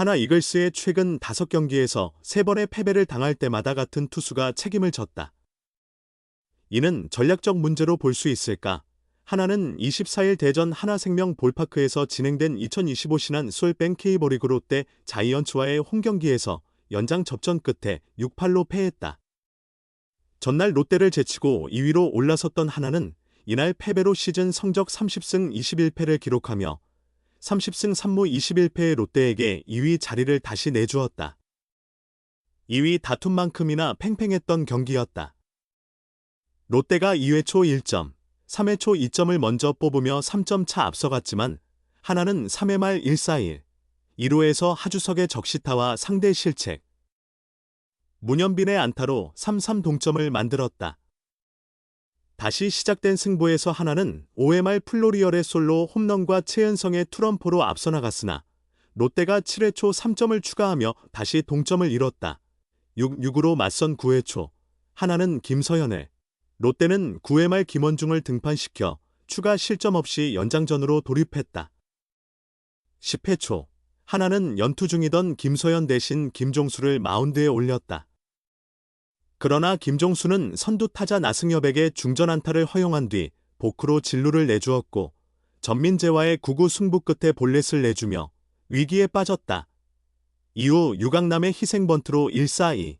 하나 이글스의 최근 5경기에서 3번의 패배를 당할 때마다 같은 투수가 책임을 졌다. 이는 전략적 문제로 볼 수 있을까? 하나는 24일 대전 하나생명 볼파크에서 진행된 2025 신한 솔뱅 K버리그 롯데 자이언츠와의 홈경기에서 연장 접전 끝에 6-8로 패했다. 전날 롯데를 제치고 2위로 올라섰던 하나는 이날 패배로 시즌 성적 30승 21패를 기록하며 30승 3무 21패의 롯데에게 2위 자리를 다시 내주었다. 2위 다툼만큼이나 팽팽했던 경기였다. 롯데가 2회 초 1점, 3회 초 2점을 먼저 뽑으며 3점 차 앞서갔지만 하나는 3회 말 1-4-1, 1호에서 하주석의 적시타와 상대 실책, 문현빈의 안타로 3-3 동점을 만들었다. 다시 시작된 승부에서 하나는 5회 말 플로리얼의 솔로 홈런과 최은성의 투런포로 앞서 나갔으나 롯데가 7회 초 3점을 추가하며 다시 동점을 이뤘다. 6-6으로 맞선 9회 초 하나는 김서현을 롯데는 9회 말 김원중을 등판시켜 추가 실점 없이 연장전으로 돌입했다. 10회 초 하나는 연투 중이던 김서현 대신 김종수를 마운드에 올렸다. 그러나 김종수는 선두 타자 나승엽에게 중전 안타를 허용한 뒤 보크로 진루를 내주었고 전민재와의 9구 승부 끝에 볼넷을 내주며 위기에 빠졌다. 이후 유강남의 희생번트로 1-4-2.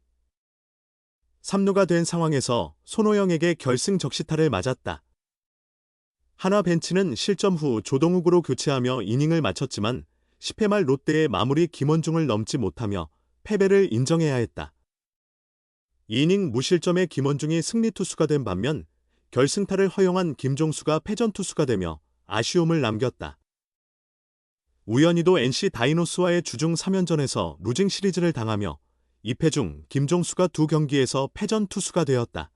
3루가 된 상황에서 손호영에게 결승 적시타를 맞았다. 한화 벤치는 실점 후 조동욱으로 교체하며 이닝을 마쳤지만 10회 말 롯데의 마무리 김원중을 넘지 못하며 패배를 인정해야 했다. 2이닝 무실점의 김원중이 승리 투수가 된 반면 결승타를 허용한 김종수가 패전 투수가 되며 아쉬움을 남겼다. 우연히도 NC 다이노스와의 주중 3연전에서 루징 시리즈를 당하며 2패 중 김종수가 두 경기에서 패전 투수가 되었다.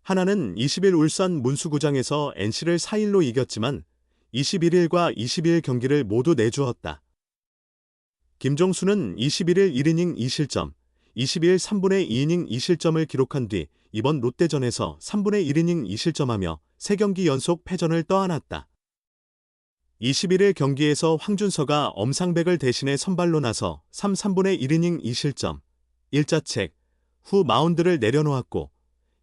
하나는 20일 울산 문수구장에서 NC를 4-1로 이겼지만 21일과 22일 경기를 모두 내주었다. 김종수는 21일 1이닝 2실점, 22일 3분의 2이닝 2실점을 기록한 뒤 이번 롯데전에서 3분의 1이닝 2실점하며 3경기 연속 패전을 떠안았다. 21일 경기에서 황준서가 엄상백을 대신해 선발로 나서 3, 3분의 1이닝 2실점, 1자책 후 마운드를 내려놓았고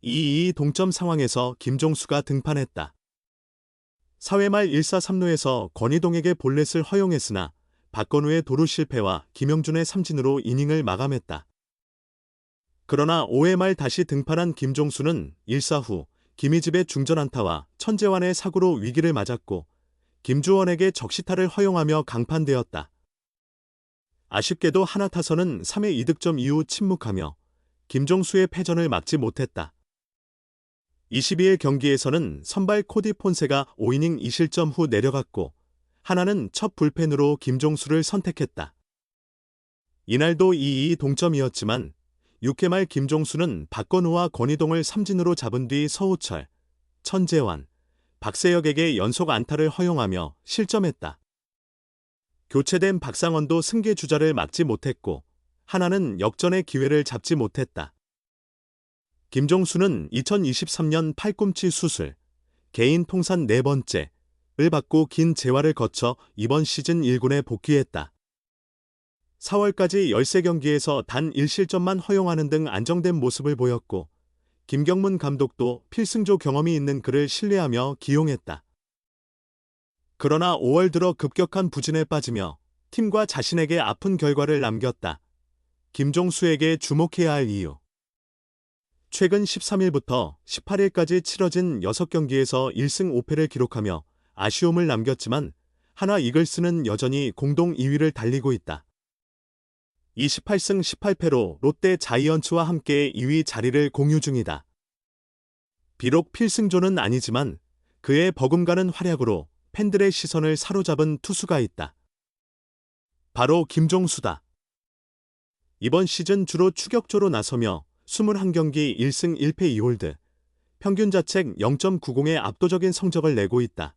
2-2 동점 상황에서 김종수가 등판했다. 4회 말 1사 3루에서 권희동에게 볼넷을 허용했으나 박건우의 도루 실패와 김영준의 삼진으로 이닝을 마감했다. 그러나 5회 말 다시 등판한 김종수는 1사 후 김희집의 중전 안타와 천재환의 사구로 위기를 맞았고 김주원에게 적시타를 허용하며 강판되었다. 아쉽게도 하나 타선은 3회 2득점 이후 침묵하며 김종수의 패전을 막지 못했다. 22일 경기에서는 선발 코디 폰세가 5이닝 2실점 후 내려갔고 하나는 첫 불펜으로 김종수를 선택했다. 이날도 2-2 동점이었지만 6회 말 김종수는 박건우와 권희동을 삼진으로 잡은 뒤 서우철, 천재환, 박세혁에게 연속 안타를 허용하며 실점했다. 교체된 박상원도 승계 주자를 막지 못했고 하나는 역전의 기회를 잡지 못했다. 김종수는 2023년 팔꿈치 수술, 개인 통산 네 번째를 받고 긴 재활을 거쳐 이번 시즌 1군에 복귀했다. 4월까지 13경기에서 단 1실점만 허용하는 등 안정된 모습을 보였고 김경문 감독도 필승조 경험이 있는 그를 신뢰하며 기용했다. 그러나 5월 들어 급격한 부진에 빠지며 팀과 자신에게 아픈 결과를 남겼다. 김종수에게 주목해야 할 이유. 최근 13일부터 18일까지 치러진 6경기에서 1승 5패를 기록하며 아쉬움을 남겼지만 하나 이글스는 여전히 공동 2위를 달리고 있다. 28승 18패로 롯데 자이언츠와 함께 2위 자리를 공유 중이다. 비록 필승조는 아니지만 그의 버금가는 활약으로 팬들의 시선을 사로잡은 투수가 있다. 바로 김종수다. 이번 시즌 주로 추격조로 나서며 21경기 1승 1패 2홀드, 평균 자책 0.90의 압도적인 성적을 내고 있다.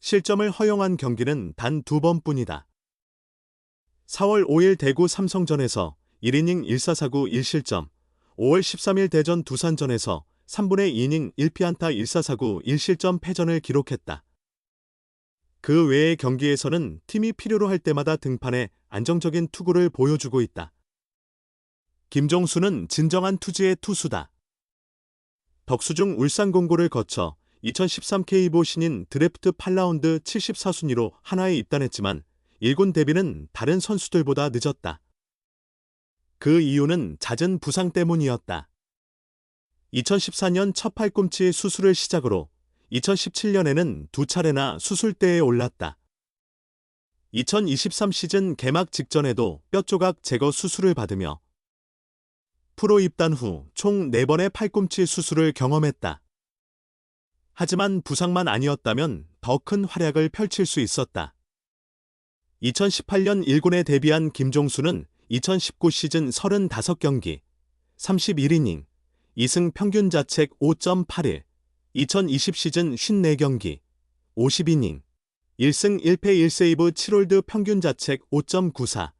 실점을 허용한 경기는 단 두 번뿐이다. 4월 5일 대구 삼성전에서 1이닝 1사사구 1실점, 5월 13일 대전 두산전에서 3분의 2이닝 1피안타 1사사구 1실점 패전을 기록했다. 그 외의 경기에서는 팀이 필요로 할 때마다 등판해 안정적인 투구를 보여주고 있다. 김종수는 진정한 투지의 투수다. 덕수중 울산공고를 거쳐 2013 K보 신인 드래프트 8라운드 74순위로 한화에 입단했지만 1군 데뷔는 다른 선수들보다 늦었다. 그 이유는 잦은 부상 때문이었다. 2014년 첫 팔꿈치 수술을 시작으로 2017년에는 두 차례나 수술대에 올랐다. 2023 시즌 개막 직전에도 뼈조각 제거 수술을 받으며 프로 입단 후 총 4번의 팔꿈치 수술을 경험했다. 하지만 부상만 아니었다면 더 큰 활약을 펼칠 수 있었다. 2018년 1군에 데뷔한 김종수는 2019 시즌 35경기, 31이닝, 2승 평균 자책 5.81, 2020 시즌 54경기, 50이닝, 1승 1패 1세이브 7홀드 평균 자책 5.94,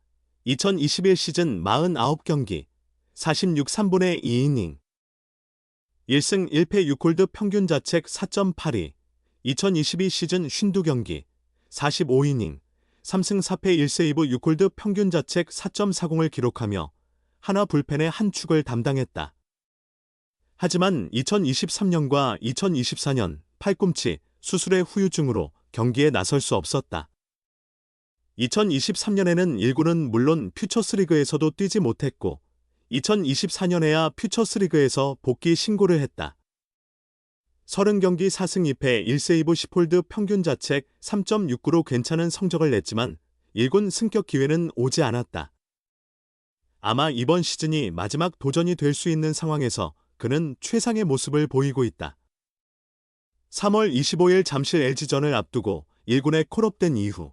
2021 시즌 49경기, 46 3분의 2이닝, 1승 1패 6홀드 평균 자책 4.82, 2022 시즌 52경기, 45이닝, 3승 4패 1세이브 6홀드 평균 자책 4.40을 기록하며 하나 불펜의 한 축을 담당했다. 하지만 2023년과 2024년 팔꿈치 수술의 후유증으로 경기에 나설 수 없었다. 2023년에는 1군은 물론 퓨처스리그에서도 뛰지 못했고 2024년에야 퓨처스리그에서 복귀 신고를 했다. 30경기 4승 2패 1세이브 10홀드 평균 자책 3.69로 괜찮은 성적을 냈지만 1군 승격 기회는 오지 않았다. 아마 이번 시즌이 마지막 도전이 될 수 있는 상황에서 그는 최상의 모습을 보이고 있다. 3월 25일 잠실 LG전을 앞두고 1군에 콜업된 이후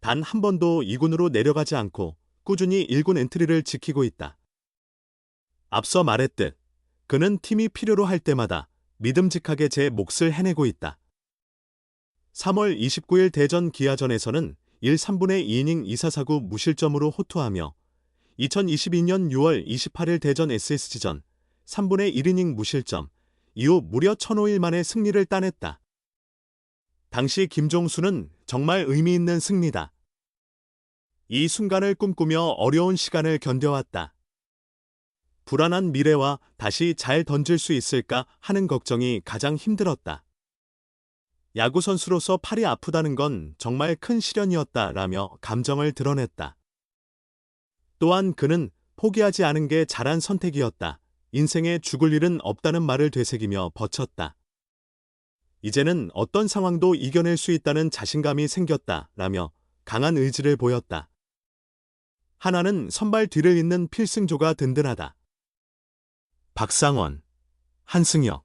단 한 번도 2군으로 내려가지 않고 꾸준히 1군 엔트리를 지키고 있다. 앞서 말했듯 그는 팀이 필요로 할 때마다 믿음직하게 제 몫을 해내고 있다. 3월 29일 대전 기아전에서는 1 3분의 2이닝 2사사구 무실점으로 호투하며 2022년 6월 28일 대전 SSG전 3분의 1이닝 무실점 이후 무려 1005일 만에 승리를 따냈다. 당시 김종수는 정말 의미 있는 승리다. 이 순간을 꿈꾸며 어려운 시간을 견뎌왔다. 불안한 미래와 다시 잘 던질 수 있을까 하는 걱정이 가장 힘들었다. 야구선수로서 팔이 아프다는 건 정말 큰 시련이었다 라며 감정을 드러냈다. 또한 그는 포기하지 않은 게 잘한 선택이었다. 인생에 죽을 일은 없다는 말을 되새기며 버텼다. 이제는 어떤 상황도 이겨낼 수 있다는 자신감이 생겼다. 라며 강한 의지를 보였다. 하나는 선발 뒤를 잇는 필승조가 든든하다. 박상원, 한승혁,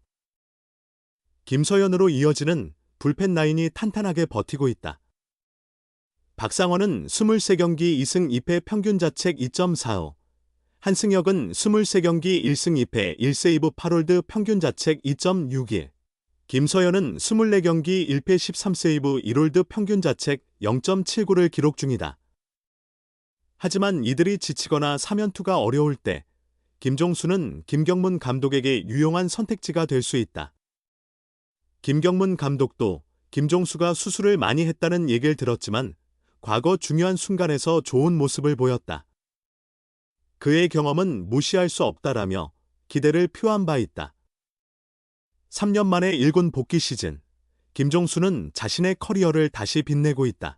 김서연으로 이어지는 불펜 라인이 탄탄하게 버티고 있다. 박상원은 23경기 2승 2패 평균 자책 2.45, 한승혁은 23경기 1승 2패 1세이브 8홀드 평균 자책 2.61, 김서연은 24경기 1패 13세이브 1홀드 평균 자책 0.79를 기록 중이다. 하지만 이들이 지치거나 사면투가 어려울 때 김종수는 김경문 감독에게 유용한 선택지가 될 수 있다. 김경문 감독도 김종수가 수술을 많이 했다는 얘기를 들었지만 과거 중요한 순간에서 좋은 모습을 보였다. 그의 경험은 무시할 수 없다라며 기대를 표한 바 있다. 3년 만에 1군 복귀 시즌, 김종수는 자신의 커리어를 다시 빛내고 있다.